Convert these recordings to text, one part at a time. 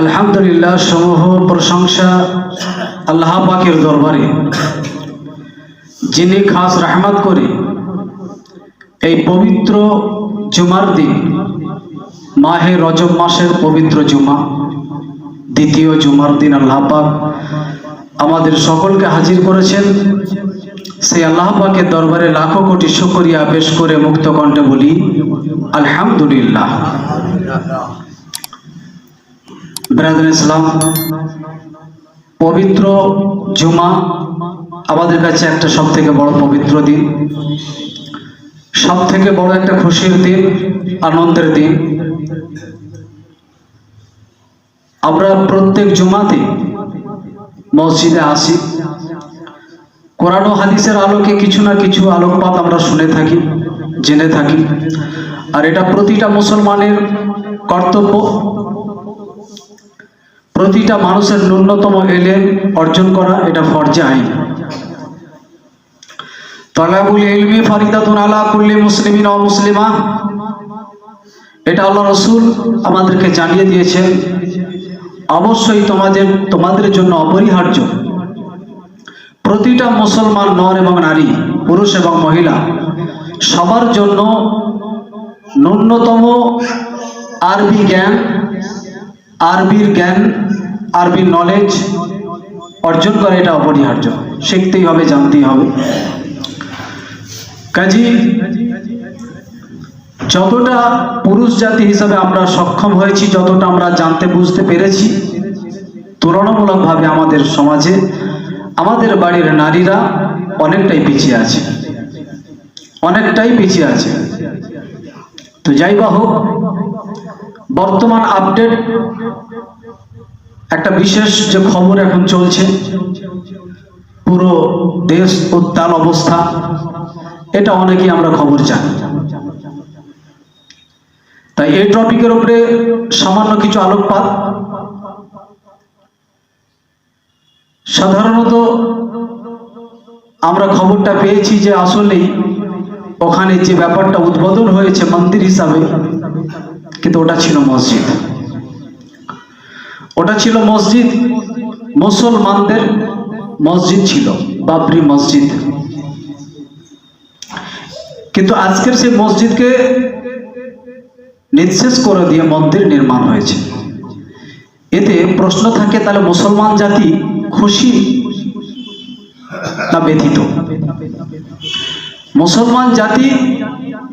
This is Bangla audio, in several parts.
আলহামদুলিল্লাহ সমূহ প্রশংসা আল্লাহ পাকের দরবারে। যিনি খাস রহমত করে এই পবিত্র জুমার দিন, মাহে রজব মাসের পবিত্র জুমা, দ্বিতীয় জুমার দিন আল্লাহ পাক আমাদের সকলকে হাজির করেছেন। সেই আল্লাহ পাকের দরবারে লাখো কোটি শুকরিয়া পেশ করে মুক্ত কণ্ঠে বলি, আলহামদুলিল্লাহ। ব্রাদার ইসলাম, পবিত্র জুমা আমাদের কাছে একটা সব থেকে বড় পবিত্র দিন সব থেকে বড় একটা খুশির দিন, আনন্দের দিন। আমরা প্রত্যেক জুমাতে মসজিদে আসি। কোরআন ও হাদিসের আলোকে কিছু না কিছু আলোকপাত আমরা শুনে থাকি, জেনে থাকি। আর এটা প্রতিটা মুসলমানের কর্তব্য। প্রতিটা মানুষের ন্যূনতম এলেন অর্জন করা এটা ফরজে আইন। তলাবুল ইলমি ফারিদাতুন আলা কুল্লি মুসলিমিন ও মুসলিমা। এটা আল্লাহ রসুল আমাদেরকে জানিয়ে দিয়েছেন, অবশ্যই তোমাদের তোমাদের জন্য অপরিহার্য। প্রতিটা মুসলমান নর এবং নারী, পুরুষ এবং মহিলা, সবার জন্য ন্যূনতম আরবি জ্ঞান আরবির জ্ঞান, আরবির নলেজ অর্জন করা এটা অপরিহার্য। শিখতেই হবে, জানতেই হবে। কাজী, যতটা পুরুষ জাতি হিসাবে আমরা সক্ষম হয়েছি, যতটা আমরা জানতে বুঝতে পেরেছি, তুলনামূলকভাবে আমাদের সমাজে আমাদের বাড়ির নারীরা অনেকটাই পিছিয়ে আছে। অনেকটাই পিছিয়ে আছে। তো যাই বা হোক বর্তমান আপডেট একটা বিশেষ যে খবর এখন চলছে, পুরো দেশ উত্তাল অবস্থা, এটা অনেকেই আমরা খবর জানি। তাই এই টপিকের উপরে সামান্য কিছু আলোকপাত। সাধারণত আমরা খবরটা পেয়েছি যে আসলেই ওখানে যে ব্যাপারটা উদ্বোধন হয়েছে মন্দির হিসাবে কিন্তু ওটা ছিল মসজিদ। ওটা ছিল মসজিদ, মুসলমানদের মসজিদ ছিল, বাবরি মসজিদ। কিন্তু আজকের সেই মসজিদকে নিঃশেষ করে দিয়ে মন্দির নির্মাণ হয়েছে। এতে প্রশ্ন থাকে, তাহলে মুসলমান জাতি খুশি না ব্যথিত? মুসলমান জাতি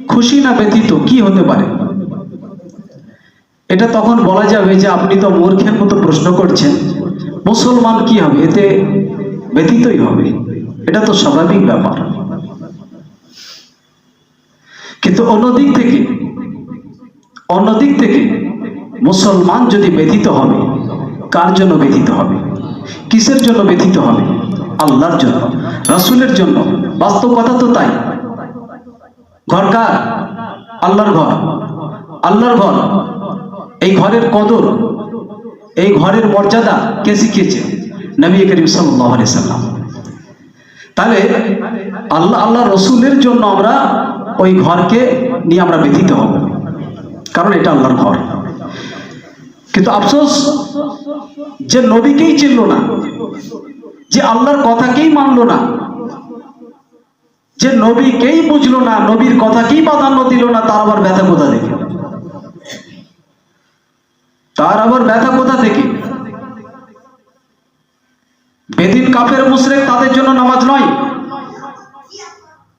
খুশি না ব্যথিত? কি হতে পারে? এটা তখন বলা যাবে যে আপনি তো মূর্খের মতো প্রশ্ন করছেন। মুসলমান কি হবে? এতে ব্যথিতই হবে। এটা তো স্বাভাবিক ব্যাপার। কিন্তু অন্যদিক থেকে অন্যদিক থেকে মুসলমান যদি ব্যথিত হবে, কার জন্য ব্যথিত হবে? কিসের জন্য ব্যথিত হবে? আল্লাহর জন্য। রাসুলের জন্য। বাস্তব কথা তো তাই। ঘর কার? আল্লাহর ঘর। আল্লাহর ঘর। এই ঘরের কদর, এই ঘরের মর্যাদা কে শিখিয়েছে? নবী করিম সাল্লাম। তাহলে আল্লাহ আল্লাহ রসুলের জন্য আমরা ওই ঘরকে নিয়ে আমরা ব্যথিত হব। কারণ এটা আল্লাহর ঘর। কিন্তু আফসোস, যে নবীকেই চিনল না, যে আল্লাহর কথাকেই মানল না, যে নবীকেই বুঝলো না, নবীর কথাকেই প্রাধান্য দিল না, তার আবার ব্যথা কোথা থেকে? তার আবার ব্যথা কোথা থেকে? বেদিন কাফের মুশরেক তাদের জন্য নামাজ নয়।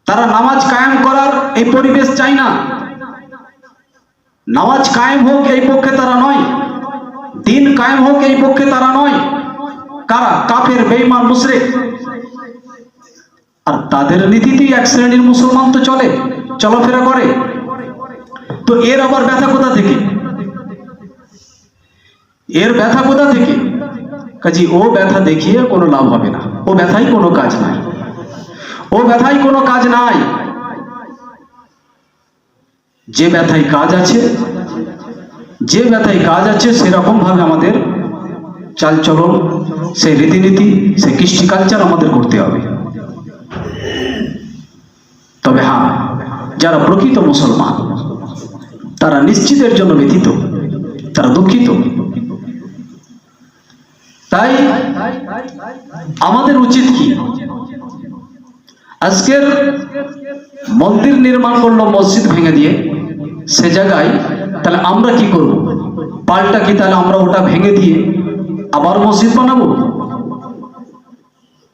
তারা নামাজ কায়েম করার এই পরিবেশ চাই না। নামাজ কায়েম হোক এই পক্ষে তারা নয়। দিন কায়েম হোক এই পক্ষে তারা নয়। কারা? কাফের বেইমান মুশরেক। আর তাদের নীতিতেই এক শ্রেণির মুসলমান তো চলে, চলাফেরা করে। তো এর আবার ব্যথা কোথা থেকে? এর ব্যথা কোথা থেকে? কাজী, ও ব্যথা দেখিয়ে কোনো লাভ হবে না। ও ব্যথাই কোনো কাজ নাই। ও ব্যথাই কোনো কাজ নাই। যে ব্যথায় কাজ আছে, যে ব্যথায় কাজ আছে, সেরকম ভাবে আমাদের চালচলন সেই রীতিনীতি সেই কৃষ্টি কালচার আমাদের করতে হবে। তবে হ্যাঁ যারা প্রকৃত মুসলমান, তারা নিশ্চিতের জন্য ব্যথিত, তারা দুঃখিত। তাই আমাদের উচিত কি? আজকের মন্দির নির্মাণ করল, মসজিদ ভেঙে দিয়ে, সে জায়গায় তাহলে আমরা কি করব? পাল্টা কি তাহলে আমরা ওটা ভেঙে দিয়ে আবার মসজিদ বানাবো?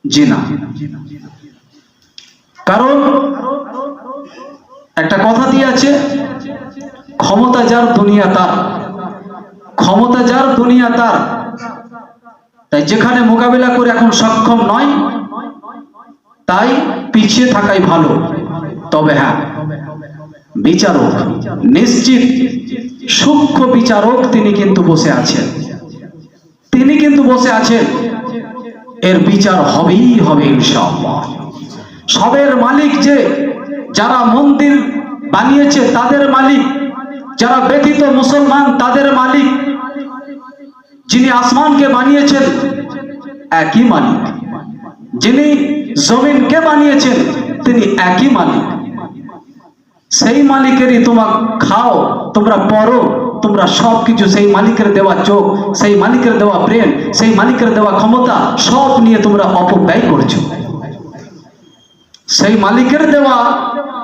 জি না। কারণ একটা কথা দিয়ে আছে, ক্ষমতা যার, দুনিয়া তার। ক্ষমতা যার, দুনিয়া তার। তাই যেখানে মোকাবিলা করে এখন সক্ষম নয়, তাই পিছিয়ে থাকাই ভালো। তবে হ্যাঁ বিচারক, নিশ্চিত সূক্ষ্ম বিচারক তিনি কিন্তু বসে আছেন। তিনি কিন্তু বসে আছেন। এর বিচার হবেই হবে ইনশাআল্লাহ। সবের মালিক যে, যারা মন্দির বানিয়েছে তাদের মালিক, যারা ব্যতীত মুসলমান তাদের মালিক যিনি আসমানকে বানিয়েছেন, একই মালিক। যিনি জমিনকে বানিয়েছেন, তিনি একই মালিক। সেই মালিকেরই তোমার খাও, তোমরা পড়ো তোমরা সব কিছু সেই মালিকের দেওয়া চোখ, সেই মালিকের দেওয়া ব্রেন, সেই মালিকের দেওয়া ক্ষমতা, সব নিয়ে তোমরা অপব্যয় করছ। সেই মালিকের দেওয়া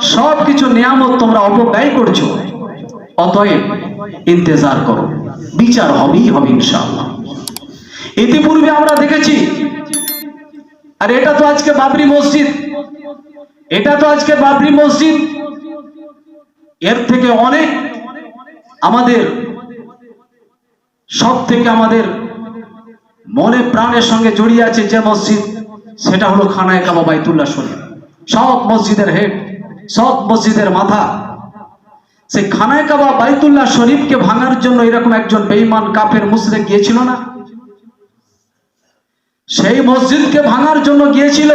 সব কিছু নিয়ামত তোমরা অপব্যয় করছ। অতএব ইন্তজার করো। বিচার হবেই হবে ইনশাআল্লাহ। ইতিপূর্বে আমরা দেখেছি, আর এটা তো আজকে বাবরি মসজিদ। এটা তো আজকে বাবরি মসজিদ। এর থেকে অনেক আমাদের সব থেকে আমাদের মনে প্রাণের সঙ্গে জড়িয়ে আছে যে মসজিদ, সেটা হলো খানায় কাবা বাইতুল্লাহ শরীফ। সব মসজিদের হেড, সব মসজিদের মাথা। সেই খানায় কাবা বাইতুল্লাহ শরীফকে ভাঙার জন্য এরকম একজন বেঈমান কাফের মুসরে গিয়েছিল না? সেই মসজিদকে ভাঙার জন্য গিয়েছিল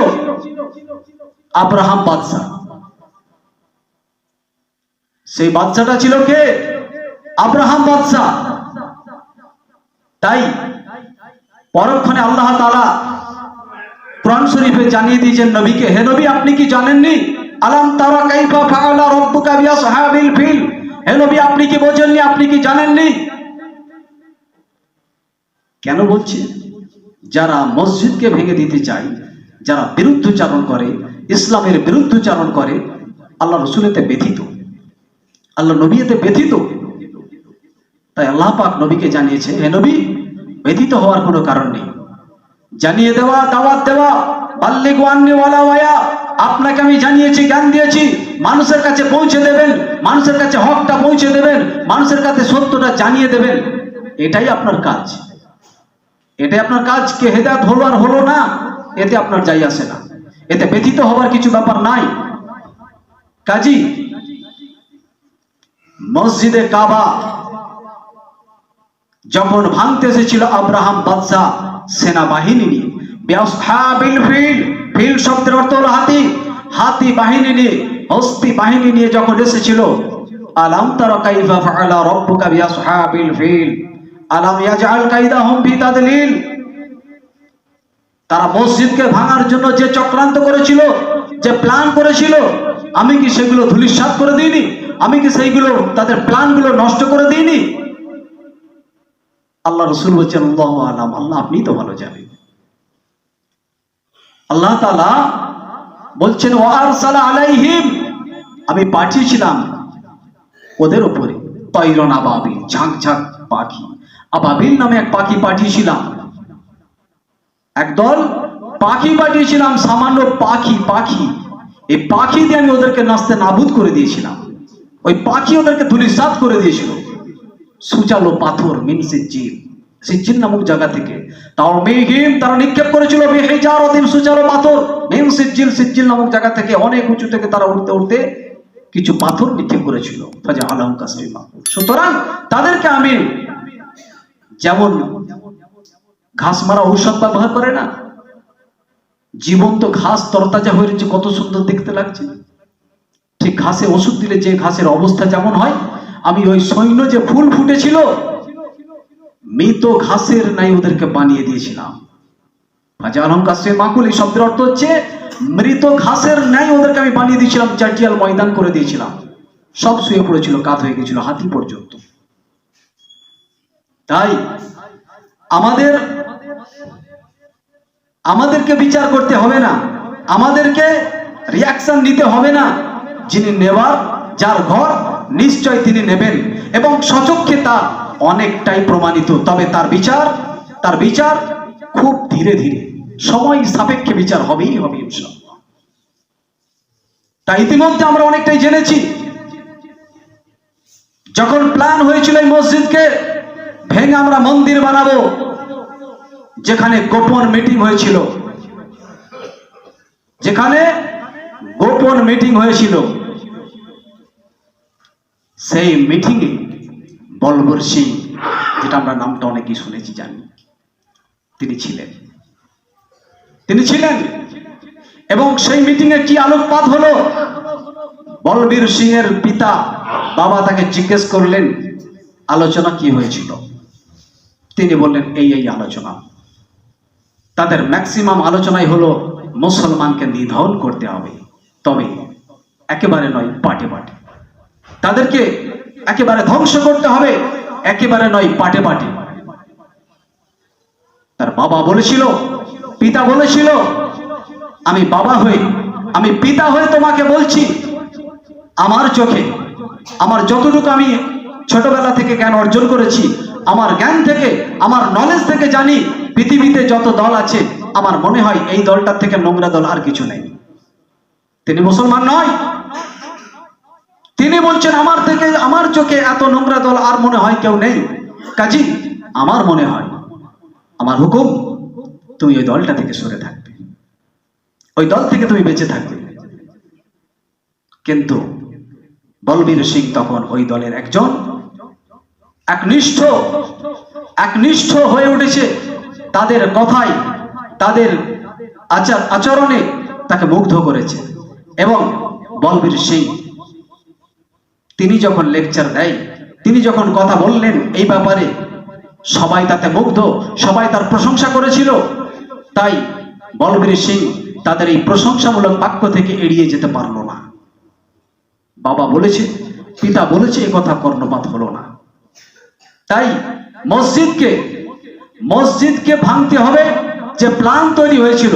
আব্রাহাম বাদশাহ। সেই বাচ্চাটা ছিল কে? আব্রাহাম বাদশাহ। তাই পরক্ষণে আল্লাহ তাআলা কোরআন শরীফে জানিয়ে দিয়েছেন নবীকে, হে নবী, আপনি কি জানেননি আলাম তারা কাইফা ফাআলা রাব্বুকা বিআসহাবিল ফিল। হে নবী, আপনি কি বোঝেননি? আপনি কি জানেননি? কেন বলছি? যারা মসজিদকে ভেঙে দিতে চায়, যারা বিরুদ্ধ বিরুদ্ধচারণ করে, ইসলামের বিরুদ্ধ বিরুদ্ধচারণ করে, আল্লাহ রসুলেতে ব্যথিত। আল্লাহ নবীতে ব্যথিত। তাই আল্লাহ পাক নবীকে জানিয়েছে, হে নবী, ব্যথিত হওয়ার কোনো কারণ নেই। জানিয়ে দেওয়া, দাওয়াত দেওয়া বাল্লিক ওয়ান্নি ওয়ালা ওয়া আপনাকে আমি জানিয়েছি, জ্ঞান দিয়েছি, মানুষের কাছে পৌঁছে দেবেন, মানুষের কাছে হকটা পৌঁছে দেবেন, মানুষের কাছে সত্যটা জানিয়ে দেবেন। এটাই আপনার কাজ। এটাই আপনার কাজ, কে হেদাত হলো আর হলো না, এতে আপনার যাই আসে না। এতে ব্যথিত হওয়ার কিছু ব্যাপার নাই। কাজী, মসজিদে কাবা, যখন ভাঙতে এসেছিল আব্রাহাম বাদশাহ সেনাবাহিনী নিয়ে ফিল শব্দের অর্থ হলো হাতি। হাতি বাহিনী নিয়ে, হস্তি বাহিনী নিয়ে যখন এসেছিল, আলাম তারা কাইফা ফাআলা রাব্বুকা বিআসহাবিল ফিল। আলাম ইয়াজআল কাইদাহুম ফি তাদলিল। তারা মসজিদকে ভাঙার জন্য যে চক্রান্ত করেছিল, যে প্ল্যান করেছিল, আমি কি সেগুলো ধুলিস্বাত করে দিইনি? আমি কি সেইগুলো, তাদের প্ল্যানগুলো নষ্ট করে দিইনি? আল্লাহ রসুল বলছেন, আল্লাহ আলাম, আল্লাহ আপনি তো ভালো জানেন। আল্লাহ তালা বলছেন আলাইহিম। আমি পাঠিয়েছিলাম ওদের উপরে। তৈরন আবাবিল ঝাঁক ঝাঁক পাখি। আবাবিল নামে এক পাখি পাঠিয়েছিলাম। একদল পাখি পাঠিয়েছিলাম, সামান্য পাখি পাখি। এই পাখি দিয়ে আমি ওদেরকে নাচতে নাবুদ করে দিয়েছিলাম। ওই পাখি ওদেরকে ধুলিসাত করে দিয়েছিল। সুচালো পাথর মিন সিজ্জিল সিজ্জিল নামক জায়গা থেকে। তাও মেঘিম তারা নিক্ষেপ করেছিল বেহেজার অতিম সুচালো পাথর। মিন সিজ্জিল সিজ্জিল নামক জায়গা থেকে অনেক উঁচু থেকে তারা উঠতে উঠতে কিছু পাথর নিক্ষেপ করেছিল। ফাজা আলম কাসমিমা সুতরাং তাদেরকে আমি যেমন ঘাস মারা ঔষধ ব্যবহার করে না, জীবন্ত ঘাস তরতাজা হয়ে রয়েছে, কত সুন্দর দেখতে লাগছে। ঠিক ঘাসে ওষুধ দিলে যে ঘাসের অবস্থা যেমন হয়, আমি ওই সৈন্য যে ফুল ফুটেছিল মৃত ঘাসের নাই ওদেরকে বানিয়ে দিয়েছিলাম। মাকুল এই শব্দের অর্থ হচ্ছে মৃত ঘাসের ন্যায় ওদেরকে আমি বানিয়ে দিয়েছিলাম, চাটিয়াল ময়দান করে দিয়েছিলাম। সব শুয়ে পড়েছিল, কাত হয়ে গেছিল হাতি পর্যন্ত। তাই আমাদের, আমাদেরকে বিচার করতে হবে না। আমাদেরকে রিয়াকশন নিতে হবে না। যিনি নেওয়ার যার ঘর নিশ্চয় তিনি নেবেন এবং সচক্ষে তা অনেকটাই প্রমাণিত, তবে তার বিচার তার বিচার খুব ধীরে ধীরে। সময় সাপেক্ষে বিচার হবেই হবে তা ইতিমধ্যে আমরা অনেকটাই জেনেছি, যখন প্ল্যান হয়েছিল এই মসজিদকে ভেঙে আমরা মন্দির বানাবো, যেখানে গোপন মিটিং হয়েছিল, যেখানে গোপন মিটিং হয়েছিল, সেই মিটিংয়ে বলবর সিং যেটা আমরা নামটা অনেকেই শুনেছি, জানি। তিনি ছিলেন। তিনি ছিলেন। এবং সেই মিটিংয়ে কি আলোকপাত হলো? বলবীর সিং এর পিতা, বাবা তাকে জিজ্ঞেস করলেন, আলোচনা কি হয়েছিল? তিনি বললেন, এই এই আলোচনা। তাদের ম্যাক্সিমাম আলোচনাই হলো, মুসলমানকে নিধন করতে হবে। তবে একেবারে নয়, পাটে পাটে। তাদেরকে একেবারে ধ্বংস করতে হবে, একেবারে নয়, পাটে পাটে। তার বাবা বলেছিল, পিতা বলেছিল, আমি বাবা হয়ে, আমি পিতা হয়ে তোমাকে বলছি, আমার চোখে, আমার যতটুকু আমি ছোটবেলা থেকে জ্ঞান অর্জন করেছি, আমার জ্ঞান থেকে, আমার নলেজ থেকে জানি, পৃথিবীতে যত দল আছে, আমার মনে হয় এই দলটার থেকে নোংরা দল আর কিছু নেই। তিনি মুসলমান নয় তিনি বলছেন, আমার থেকে, আমার চোখে এত নোংরা দল আর মনে হয় কেউ নেই। কাজী, আমার মনে হয়, আমার হুকুম, তুমি ওই দলটা থেকে সরে থাকবে। ওই দল থেকে তুমি বেঁচে থাকবে। কিন্তু বলবীর সিং তখন ওই দলের একজন একনিষ্ঠ একনিষ্ঠ হয়ে উঠেছে। তাদের কথায় তাদের আচার আচরণে তাকে মুগ্ধ করেছে। এবং বলবীর সিং তিনি যখন লেকচার দেয় তিনি যখন কথা বললেন এই ব্যাপারে, সবাই তাতে মুগ্ধ, সবাই তার প্রশংসা করেছিল। তাই বলবীর সিং তাদের এই প্রশংসামূলক বাক্য থেকে এড়িয়ে যেতে পারল না। বাবা বলেছে, পিতা বলেছে, এ কথা কর্ণপাত হলো না। তাই মসজিদকে মসজিদকে ভাঙতে হবে যে প্ল্যান তৈরি হয়েছিল,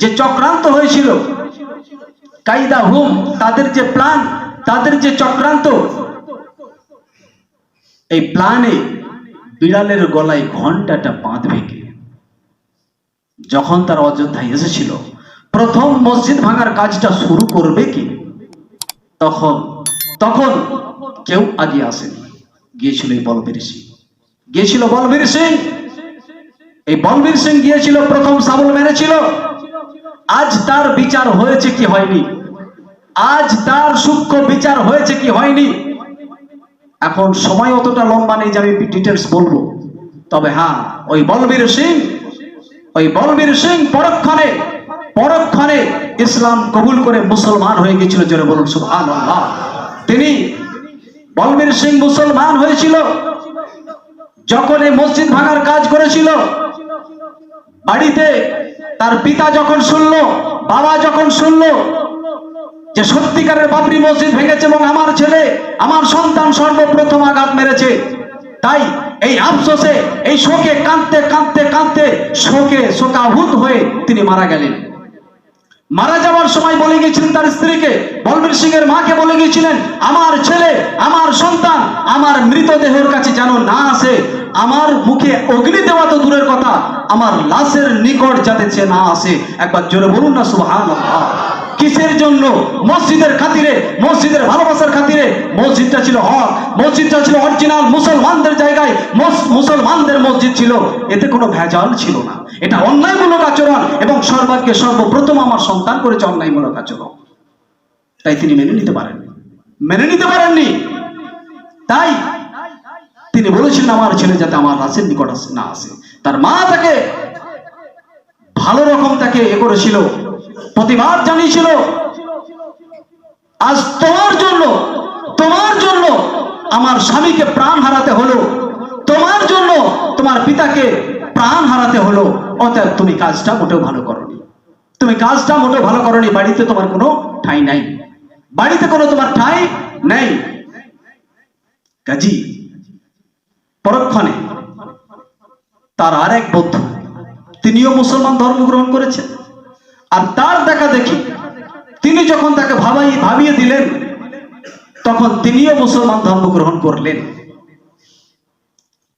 যে চক্রান্ত হয়েছিল। কাইদা হুম তাদের যে প্ল্যান তাদের যে চক্রান্ত, এই প্ল্যানে বিড়ালের গলায় ঘন্টাটা বাঁধবে কে? যখন তারা অযোধ্যায় এসেছিল, প্রথম মসজিদ ভাঙার কাজটা শুরু করবে কি? তখন তখন কেউ আগে আসেনি। গিয়েছিল এই বলবীর সিং। গিয়েছিল বলবীর সিং। এই বলবীর সিং গিয়েছিল, প্রথম সাবল মেরেছিল আজ তার বিচার হয়েছে কি হয়নি? আজ তার সূক্ষ্ম বিচার হয়েছে কি হয়নি? এখন সময় অতটা লম্বা নেই যে আমি ডিটেলস বলব। তবে হ্যাঁ ওই বলবীর সিং, ওই বলবীর সিং পরক্ষণে পরক্ষণে ইসলাম কবুল করে মুসলমান হয়ে গেছিল জোরে বলুন, সুবহানাল্লাহ। তিনি বলবীর সিং মুসলমান হয়েছিল, যখন এই মসজিদ ভাঙার কাজ করেছিল, বাড়িতে তার পিতা যখন শুনলো, বাবা যখন শুনলো যে সত্যিকারের বাবরি মসজিদ ভেঙেছে এবং আমার ছেলে, আমার সন্তান সর্বপ্রথম আঘাত মেরেছে। তাই এই আফসোসে, এই শোকে, কাঁদতে কাঁদতে কাঁদতে, শোকে শোকাভূত হয়ে তিনি মারা গেলেন। মারা যাওয়ার সময় বলে গিয়েছিলেন তার স্ত্রীকে, বলবীর সিং এর মাকে বলে গিয়েছিলেন আমার ছেলে, আমার সন্তান, আমার মৃতদেহের কাছে যেন না আসে, আমার মুখে অগ্নি দেওয়া তো দূরের কথা, আমার লাশের নিকট যাতে সে না আসে। একবার জোরে বলুন না, সুবহানাল্লাহ। কিসের জন্য মসজিদের খাতিরে, মসজিদের ভালোবাসার খাতিরে মসজিদটা ছিল হক। মসজিদটা ছিল অরিজিনাল মুসলমানদের জায়গায় মুসলমানদের মসজিদ ছিল। এতে কোনো ভেজাল ছিল না। এটা অন্যায়মূলক আচরণ এবং সর্বাগ্যে সর্বপ্রথম আমার সন্তান করেছে অন্যায়মূলক আচরণ। তাই তিনি মেনে নিতে পারেন মেনে নিতে পারেননি। তাই তিনি বলেছিলেন আমার ছেলে যাতে আমার রাসের নিকট না আসে। তার মা তাকে ভালো রকম তাকে এ করেছিল। প্রতিবাদ জানিয়েছিল। আজ তোমার জন্য তোমার জন্য আমার স্বামীকে প্রাণ হারাতে হলো। তোমার জন্য তোমার পিতাকে প্রাণ হারাতে হলো। অতএব তুমি কাজটা মোটেও ভালো করনি। তুমি কাজটা মোটেও ভালো করনি, বাড়িতে তোমার কোনো ঠাঁই নাই। বাড়িতে কোনো তোমার ঠাঁই নেই। কাজী, পরক্ষণে তার আরেক বন্ধু, তিনিও মুসলমান ধর্ম গ্রহণ করেছেন। আর তার দেখা দেখি, তিনি যখন তাকে ভাবাই, ভাবিয়ে দিলেন, তখন তিনিও মুসলমান ধর্ম গ্রহণ করলেন।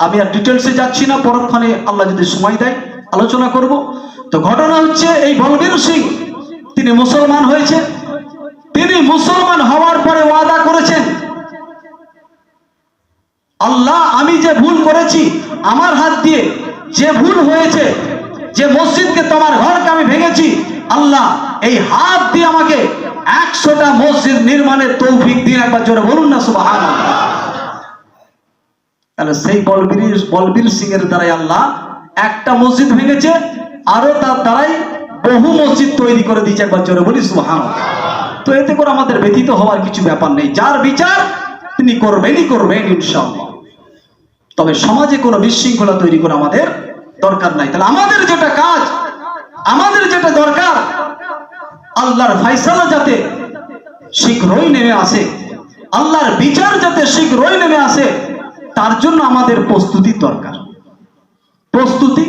আমি আর ডিটেলসে যাচ্ছি না, পরক্ষণে আল্লাহ যদি সময় দেয়, আলোচনা করব। তো ঘটনা হচ্ছে, এই বলবীর সিং, তিনি মুসলমান হয়েছে তিনি মুসলমান হওয়ার পরে ওয়াদা করেছেন, আল্লাহ, আমি যে ভুল করেছি, আমার হাত দিয়ে যে ভুল হয়েছে, যে মসজিদকে তোমার ঘরকে আমি ভেঙেছি আল্লাহ এই হাত দিয়ে আমাকে একশোটা মসজিদ নির্মাণের তৌফিক দিন একবার জোরে বলুন না সুবাহান তাহলে সেই বলবীর বলবীর সিং এর দ্বারাই আল্লাহ একটা মসজিদ ভেঙেছে, আরও তার দ্বারাই বহু মসজিদ তৈরি করে দিয়েছে একবার জোরে বলি সুহান তো এতে করে আমাদের ব্যথিত হওয়ার কিছু ব্যাপার নেই। যার বিচার তিনি করবেনই করবেন, ইনশাআল্লাহ। তবে সমাজে কোনো বিশৃঙ্খলা তৈরি করে আমাদের দরকার নাই। তাহলে আমাদের যেটা কাজ আমাদের যেটা দরকার, আল্লাহর ফাইসালা যাতে শীঘ্রই নেমে আসে, আল্লাহর বিচার যাতে শীঘ্রই নেমে আসে, তার জন্য আমাদের প্রস্তুতি দরকার। প্রস্তুতি?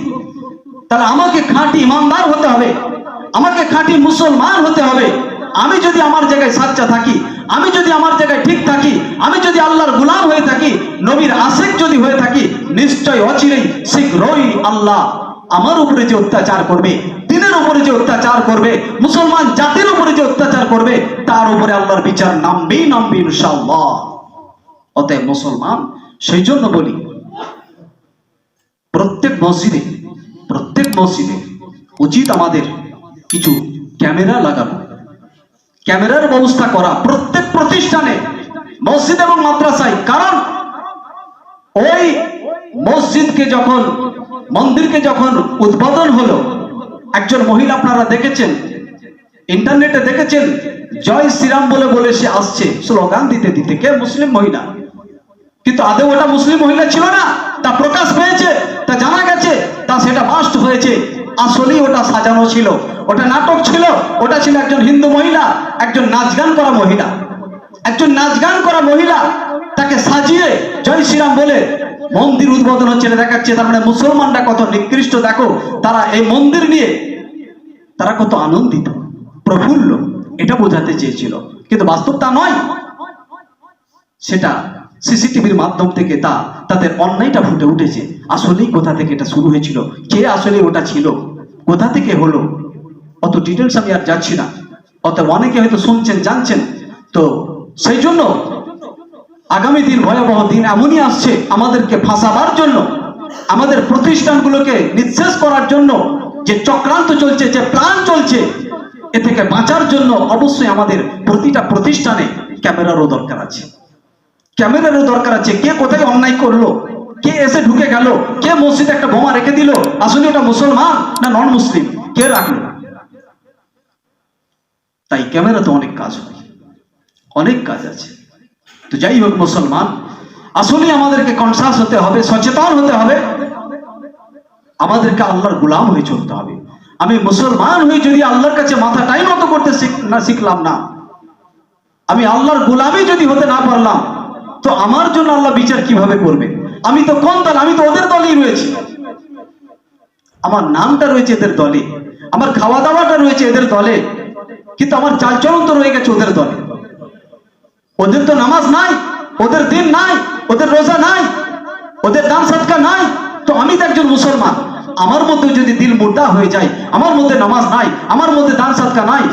তাহলে আমাকে খাঁটি ইমানদার হতে হবে, আমাকে খাঁটি মুসলমান হতে হবে। আমি যদি আমার জায়গায় সাচ্চা থাকি, আমি যদি আমার জায়গায় ঠিক থাকি, আমি যদি আল্লাহর গুলাম হয়ে থাকি, নবীর আশেক যদি হয়ে থাকি, নিশ্চয় অচিরেই শীঘ্রই আল্লাহ আমার উপরে যে অত্যাচার করবে দিনের উপরে যে অত্যাচার করবে, মুসলমান জাতির উপরে যে অত্যাচার করবে, তার উপরে আল্লাহর বিচার নামবেই নামবে ইনশাআল্লাহ। অতএব মুসলমান সেই জন্য বলি, প্রত্যেক মসজিদে প্রত্যেক মসজিদে উচিত আমাদের কিছু ক্যামেরা লাগানো। ক্যামেরার ব্যবস্থা করা প্রত্যেক প্রতিষ্ঠানে, মসজিদ এবং মাদ্রাসায়। কারণ ওই মসজিদকে যখন, মন্দিরকে যখন উদ্বোধন হলো একজন মহিলা আপনারা দেখেছেন? ইন্টারনেটে দেখেছেন? জয় শ্রীরাম বলে বলে সে আসছে। স্লোগান দিতে দিতে, কে? মুসলিম মহিলা। কিন্তু আদৌ ওটা মুসলিম মহিলা ছিল না? তা প্রকাশ পেয়েছে, তা জানা গেছে, তা সেটা বাস্ট হয়েছে। আসলেই ওটা সাজানো ছিল। ওটা নাটক ছিল, ওটা ছিল একজন হিন্দু মহিলা, একজন নাচ গান করা মহিলা। একজন নাচ গান করা মহিলা তাকে সাজিয়ে জয় শ্রীরাম বলে মন্দির উদ্বোধন হচ্ছে দেখাচ্ছে। তার মানে মুসলমানরা কত নিকৃষ্ট, দেখো, তারা এই মন্দির নিয়ে তারা কত আনন্দিত, প্রফুল্ল, এটা বোঝাতে চেয়েছিল। কিন্তু বাস্তব তা নয়। সেটা সিসিটিভির মাধ্যম থেকে তা, তাদের অন্যায়টা ফুটে উঠেছে। আসলেই কোথা থেকে এটা শুরু হয়েছিল? কে আসলে ওটা ছিল? কোথা থেকে হলো? অত ডিটেলস আমি আর যাচ্ছি না। অত অনেকে হয়তো শুনছেন, জানছেন। তো সেই জন্য আগামী দিন ভয়াবহ দিন এমনই আসছে আমাদেরকে ফাঁসাবার জন্য, আমাদের প্রতিষ্ঠানগুলোকে নিঃশেষ করার জন্য, যে চক্রান্ত চলছে, যে প্ল্যান চলছে, এ থেকে বাঁচার জন্য অবশ্যই আমাদের প্রতিটা প্রতিষ্ঠানে ক্যামেরারও দরকার আছে। ক্যামেরারও দরকার আছে। কে কোথায় অন্যায় করল? কে এসে ঢুকে গেল? কে মসজিদে একটা বোমা রেখে দিল? আসলে ওটা মুসলমান না নন মুসলিম কে রাখল? তাই ক্যামেরা তো অনেক কাজ হয়। অনেক কাজ আছে। তো যাই হোক, মুসলমান আসলে আমাদেরকে কনসাস হতে হবে, সচেতন হতে হবে। আমাদেরকে আল্লাহর গুলাম হয়ে চলতে হবে। আমি মুসলমান হয়ে যদি আল্লাহর কাছে মাথাটাই মতো করতে না শিখলাম না, আমি আল্লাহর গোলামি যদি হতে না পারলাম, তো আমার জন্য আল্লাহ বিচার কীভাবে করবে? আমি তো কোন দল? আমি তো ওদের দলেই রয়েছি। আমার নামটা রয়েছে এদের দলে, আমার খাওয়া দাওয়াটা রয়েছে এদের দলে, কিন্তু আমার চালচলন তো রয়ে গেছে ওদের দলে। ওদের তো নামাজ নাই, ওদের দিন নাই, ওদের রোজা নাই, ওদের দান সৎকা নাই। তো আমি তো একজন মুসলমান, আমার মধ্যে যদি দিল মোটা হয়ে যায়, আমার মধ্যে নামাজ নাই, আমার মধ্যে দান সৎকা নাই,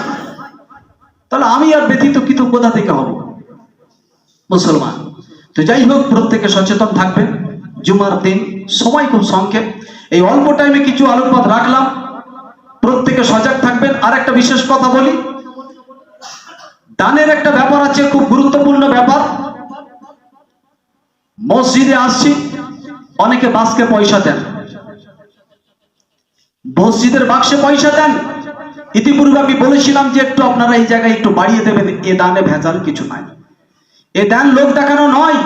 তাহলে আমি আর ব্যতীত কিন্তু কোথা থেকে হব? মুসলমান। তো যাই হোক, প্রত্যেকে সচেতন থাকবেন। জুমার দিন সবাই খুব সংক্ষেপ। এই অল্প টাইমে কিছু আলোকপাত রাখলাম। প্রত্যেকে সজাগ থাকবেন। আর একটা বিশেষ কথা বলি। দানের একটা ব্যাপার আছে, খুব গুরুত্বপূর্ণ ব্যাপার। মসজিদে আসছি, অনেকে বাসকে পয়সা দেন। মসজিদের বাক্সে পয়সা দেন। ইতিপূর্বে আমি বলেছিলাম যে একটু আপনারা এই জায়গায় একটু বাড়িয়ে দেবেন, এ দানে ভেজাল কিছু নাই। এ দান লোক দেখানো নয়,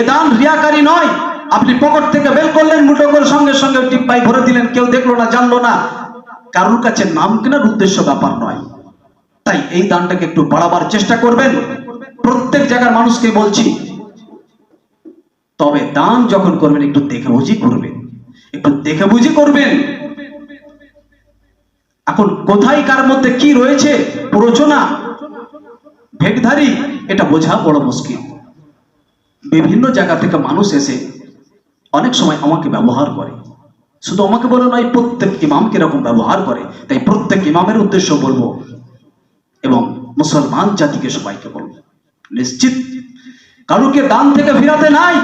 এ দান রিয়াকারী নয়। আপনি পকেট থেকে বের করলেন, মুঠো করে সঙ্গে সঙ্গে টিপ্পাই ভরে দিলেন, কেউ দেখল না, জানলো না। কারোর কাছে নাম কেনার উদ্দেশ্য ব্যাপার নয়। তাই এই দানটাকে একটু বাড়াবার চেষ্টা করবেন। প্রত্যেক জায়গার মানুষকে বলছি, তবে দান যখন করবেন, একটু দেখে বুঝি করবেন। একটু দেখে বুঝি করবেন। এখন কোথায়, কার মধ্যে কি রয়েছে প্ররোচনা ভেগধারী এটা বোঝা বড় মুশকিল। বিভিন্ন জায়গা থেকে মানুষ এসে অনেক সময় আমাকে ব্যবহার করে। শুধু আমাকে বলে নয়, প্রত্যেক ইমামকে এরকম ব্যবহার করে। তাই প্রত্যেক ইমামের উদ্দেশ্য বলব এবং মুসলমান জাতিকে সবাইকে বলব। নিশ্চিত? কারুকে দান থেকে ফিরাতে নাই?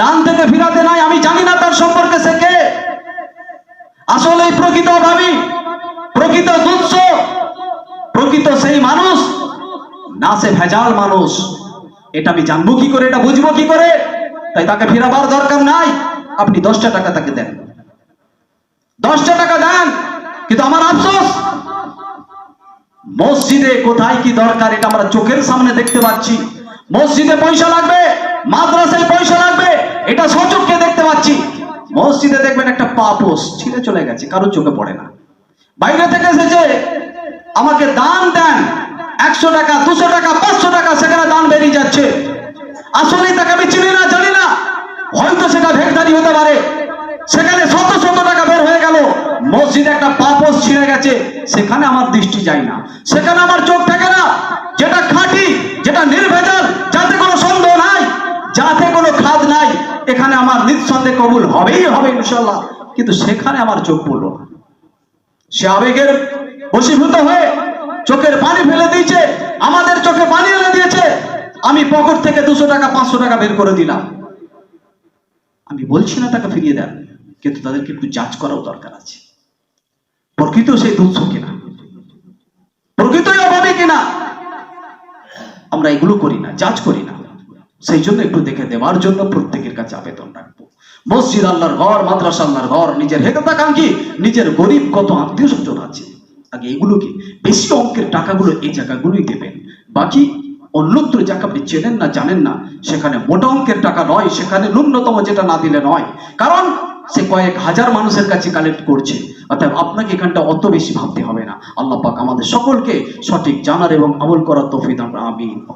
দান থেকে ফিরাতে নাই, আমি জানি না তার সম্পর্কে সে কে। আসলে প্রকৃত ভাবি প্রকৃত তুচ্ছ প্রকৃত সেই মানুষ, না সে ভেজাল মানুষ। এটা আমি জানব কি করে, এটা বুঝব কি করে? তাই তাকে ফেরাবার দরকার নাই। আপনি দশটা টাকা তাকে দেন। দশটা টাকা দেন, কিন্তু আমার আফসোস মসজিদে কোথায় কি দরকার এটা আমরা চোখের সামনে দেখতে পাচ্ছি। মসজিদে পয়সা লাগবে, মাদ্রাসায় পয়সা লাগবে, এটা সচক্ষে দেখতে পাচ্ছি। মসজিদে দেখবেন একটা পাপোস ছিঁড়ে চলে গেছে, কারোর চোখে পড়ে না। বাইরে থেকে এসেছে, আমাকে দান দেন, একশো টাকা, দুশো টাকা, পাঁচশো টাকা, সেখানে দান বেরিয়ে যাচ্ছে। আসলেই তাকে আমি চিনি না, জানি না। হয়তো সেটা ভেগদারি হতে পারে। সেখানে শত শত টাকা বের হয়ে গেল। মসজিদে একটা পাপস ছিঁড়ে গেছে। সেখানে আমার দৃষ্টি যায় না। সেখানে আমার চোখ থাকে না। যেটা খাঁটি, যেটা নির্ভেজাল, যাতে কোনো সন্দেহ নাই, যাতে কোনো খাদ নাই, এখানে আমার নিঃসন্দেহ কবুল হবেই হবে ইনশাল্লাহ কিন্তু সেখানে আমার চোখ পড়ল না। সে আবেগের বশীভূত হয়ে চোখের পানি ফেলে দিয়েছে। আমাদের চোখে পানি এনে দিয়েছে। আমি পকেট থেকে দুশো টাকা, পাঁচশো টাকা বের করে দিলাম। আমি বলছি না তাকে ফিরিয়ে দেন। কিন্তু তাদেরকে একটু যাচ করাও দরকার আছে। প্রকৃত সেই দুঃখ কিনা? প্রকৃতই অভাবে কিনা? আমরা এগুলো করি না যাচ করি না। সেই জন্য একটু দেখে দেওয়ার জন্য প্রত্যেকের কাছে আবেদন রাখব। মসজিদ আল্লাহর ঘর, মাদ্রাসা আল্লাহর ঘর, নিজের হেতাকাঙ্ক্ষী নিজের গরিব কত আত্মীয় স্বজন আছে। আগে এগুলোকে বেশি অঙ্কের টাকাগুলো এই জায়গাগুলোই দেবেন। বাকি অন্যত্র যাকে আপনি চেনেন না, জানেন না, সেখানে মোটা অঙ্কের টাকা নয়, সেখানে ন্যূনতম যেটা না দিলে নয়। কারণ সে কয়েক হাজার মানুষের কাছে কালেক্ট করছে। অর্থাৎ আপনাকে এখানটা অত বেশি ভাবতে হবে না। আল্লাহ পাক আমাদের সকলকে সঠিক জানার এবং আমল করার তফিদ আমরা। আমিন।